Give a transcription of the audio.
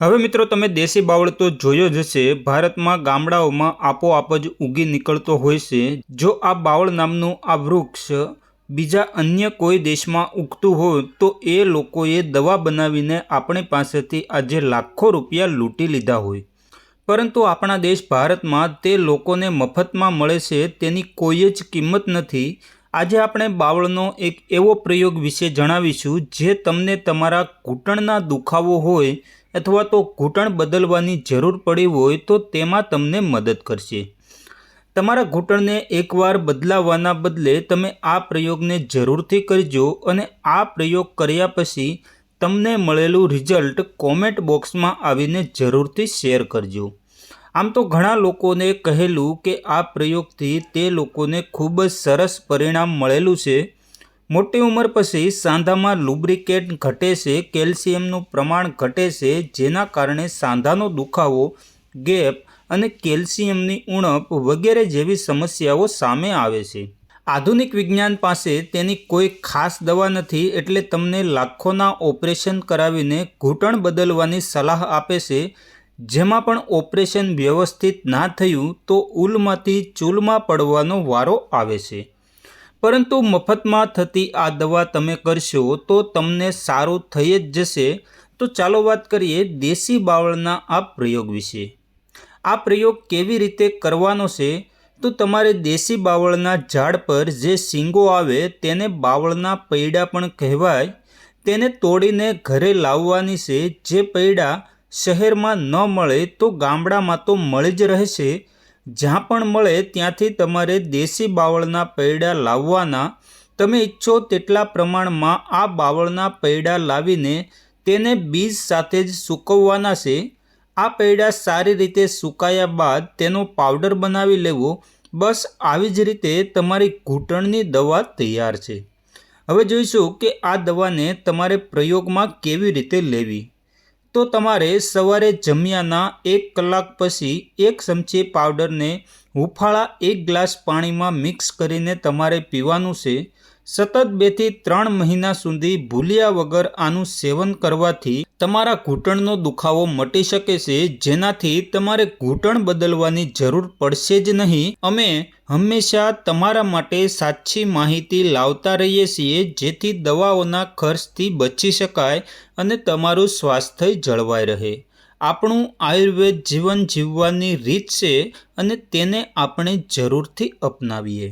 હવે મિત્રો તમે દેશી બાવળ તો જોયો જ હશે, ભારતમાં ગામડાઓમાં આપોઆપ જ ઉગી નીકળતો હોય છે. જો આ બાવળ નામનું આ વૃક્ષ બીજા અન્ય કોઈ દેશમાં ઉગતું હોય, તો એ લોકોએ દવા બનાવીને આપણી પાસેથી આજે લાખો રૂપિયા લૂંટી લીધા હોય. પરંતુ આપણા દેશ ભારતમાં તે લોકોને મફતમાં મળે છે તેની કોઈ જ કિંમત નથી. આજે આપણે બાવળનો એક એવો પ્રયોગ વિશે જણાવીશું, જે તમને તમારા ઘૂંટણના દુખાવો હોય અથવા તો ઘૂંટણ બદલવાની જરૂર પડી હોય તો તેમાં તમને મદદ કરશે. તમારા ઘૂંટણને એકવાર બદલાવવાના બદલે તમે આ પ્રયોગને જરૂરથી કરજો અને આ પ્રયોગ કર્યા પછી તમને મળેલું રિઝલ્ટ કોમેન્ટ બોક્સમાં આવીને જરૂરથી શેર કરજો. આમ તો ઘણા લોકોને કહેલું કે આ પ્રયોગથી તે લોકોને ખૂબ જ સરસ પરિણામ મળેલું છે. મોટી ઉંમર પછી સાંધામાં લુબ્રિકેટ ઘટે છે, કેલ્શિયમનું પ્રમાણ ઘટે છે, જેના કારણે સાંધાનો દુખાવો, ગેપ અને કેલ્શિયમની ઉણપ વગેરે જેવી સમસ્યાઓ સામે આવે છે. આધુનિક વિજ્ઞાન પાસે તેની કોઈ ખાસ દવા નથી એટલે તમને લાખોના ઓપરેશન કરાવીને ઘૂંટણ બદલવાની સલાહ આપે છે. જેમાં પણ ઓપરેશન વ્યવસ્થિત ના થયું તો ઉલમાંથી ચૂલમાં પડવાનો વારો આવે છે. પરંતુ મફતમાં થતી આ દવા તમે કરશો તો તમને સારું થઈ જ જશે. તો ચાલો વાત કરીએ દેશી બાવળના આ પ્રયોગ વિશે. આ પ્રયોગ કેવી રીતે કરવાનો છે? તો તમારે દેશી બાવળના ઝાડ પર જે શીંગો આવે તેને બાવળના પૈડા પણ કહેવાય. તેને તોડીને ઘરે લાવવાની છે. જે પૈડા શહેરમાં ન મળે તો ગામડામાં તો મળી જ રહેશે. જ્યાં પણ મળે ત્યાંથી તમારે દેશી બાવળના પૈડા લાવવાના. તમે ઈચ્છો તેટલા પ્રમાણમાં આ બાવળના પૈડા લાવીને તેને બીજ સાથે જ સૂકવવાના છે. આ પૈડા સારી રીતે સુકાયા બાદ તેનો પાવડર બનાવી લેવો. બસ આવી જ રીતે તમારી ઘૂંટણની દવા તૈયાર છે. હવે જોઈશું કે આ દવાને તમારે પ્રયોગમાં કેવી રીતે લેવી. તો તમારે સવારે જમ્યાના એક કલાક પછી એક ચમચી પાવડરને હુંફાળા એક ગ્લાસ પાણીમાં મિક્સ કરીને તમારે પીવાનું છે. સતત બેથી ત્રણ મહિના સુધી ભૂલ્યા વગર આનું સેવન કરવાથી તમારા ઘૂંટણનો દુખાવો મટી શકે છે, જેનાથી તમારે ઘૂંટણ બદલવાની જરૂર પડશે જ નહીં. અમે હંમેશા તમારા માટે સાચી માહિતી લાવતા રહીએ છીએ, જેથી દવાઓના ખર્ચથી બચી શકાય અને તમારું સ્વાસ્થ્ય જળવાઈ રહે. આપણું આયુર્વેદ જીવન જીવવાની રીત છે અને તેને આપણે જરૂરથી અપનાવીએ.